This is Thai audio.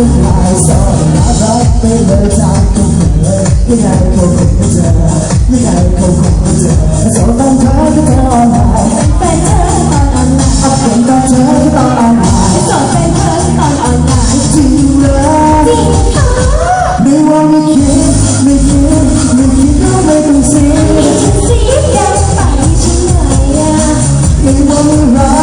ผู้ชายสอรักไม่เลยจากกคนเลยไม่ใครคงคงไม่เจอไม่ใครคงคงไม่เจอสอนต้องเธอที่เธออ่เป็นเธอตอนอ่อนไหวอับผมตอนเธอตอนอ่นไหอนเป็นเธอที่อนอ่อนไหวจริงเลยจริงค่ไม่ว่าไม่คิดไม่คิดไม่คิดก็ไม่ต้องเสียไม่คิดเสียยังไปฉันไหนอะไม่ว่าไม่รัก